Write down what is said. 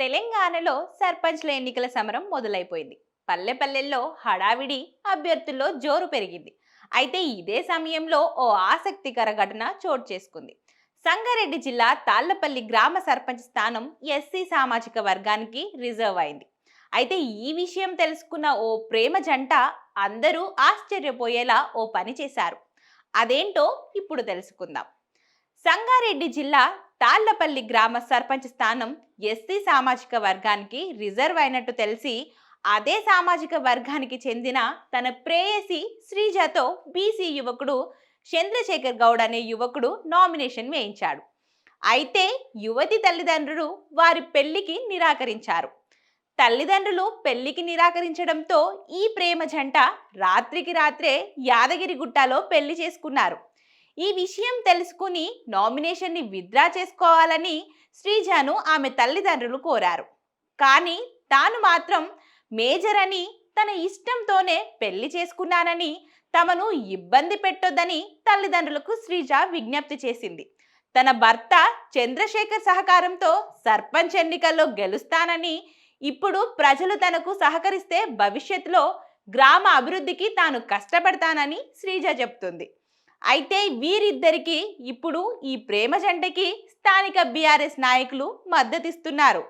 తెలంగాణలో సర్పంచ్ల ఎన్నికల సమరం మొదలైపోయింది. పల్లె పల్లెల్లో హడావిడి అభ్యర్థుల్లో జోరు పెరిగింది. అయితే ఇదే సమయంలో ఓ ఆసక్తికర ఘటన చోటు చేసుకుంది. సంగారెడ్డి జిల్లా తాళ్ళపల్లి గ్రామ సర్పంచ్ స్థానం ఎస్సీ సామాజిక వర్గానికి రిజర్వ్ అయింది. అయితే ఈ విషయం తెలుసుకున్న ఓ ప్రేమ జంట అందరూ ఆశ్చర్యపోయేలా ఓ పని చేశారు. అదేంటో ఇప్పుడు తెలుసుకుందాం. సంగారెడ్డి జిల్లా తాళ్ళపల్లి గ్రామ సర్పంచ్ స్థానం ఎస్సీ సామాజిక వర్గానికి రిజర్వ్ అయినట్టు తెలిసి అదే సామాజిక వర్గానికి చెందిన తన ప్రేయసి శ్రీజతో బీసీ యువకుడు చంద్రశేఖర్ గౌడ్ అనే యువకుడు నామినేషన్ వేయించాడు. అయితే యువతి తల్లిదండ్రులు వారి పెళ్ళికి నిరాకరించారు. తల్లిదండ్రులు పెళ్ళికి నిరాకరించడంతో ఈ ప్రేమ జంట రాత్రికి రాత్రే యాదగిరి గుట్టలో పెళ్ళి చేసుకున్నారు. ఈ విషయం తెలుసుకుని నామినేషన్ని విత్డ్రా చేసుకోవాలని శ్రీజాను ఆమె తల్లిదండ్రులు కోరారు. కానీ తాను మాత్రం మేజర్ అని తన ఇష్టంతోనే పెళ్ళి చేసుకున్నానని తమను ఇబ్బంది పెట్టొద్దని తల్లిదండ్రులకు శ్రీజ విజ్ఞప్తి చేసింది. తన భర్త చంద్రశేఖర్ సహకారంతో సర్పంచ్ ఎన్నికల్లో గెలుస్తానని ఇప్పుడు ప్రజలు తనకు సహకరిస్తే భవిష్యత్తులో గ్రామ అభివృద్ధికి తాను కష్టపడతానని శ్రీజ చెప్తుంది. అయితే వీరిద్దరికి ఇప్పుడు ఈ ప్రేమ జంటకి స్థానిక బీఆర్ఎస్ నాయకులు మద్దతిస్తున్నారు.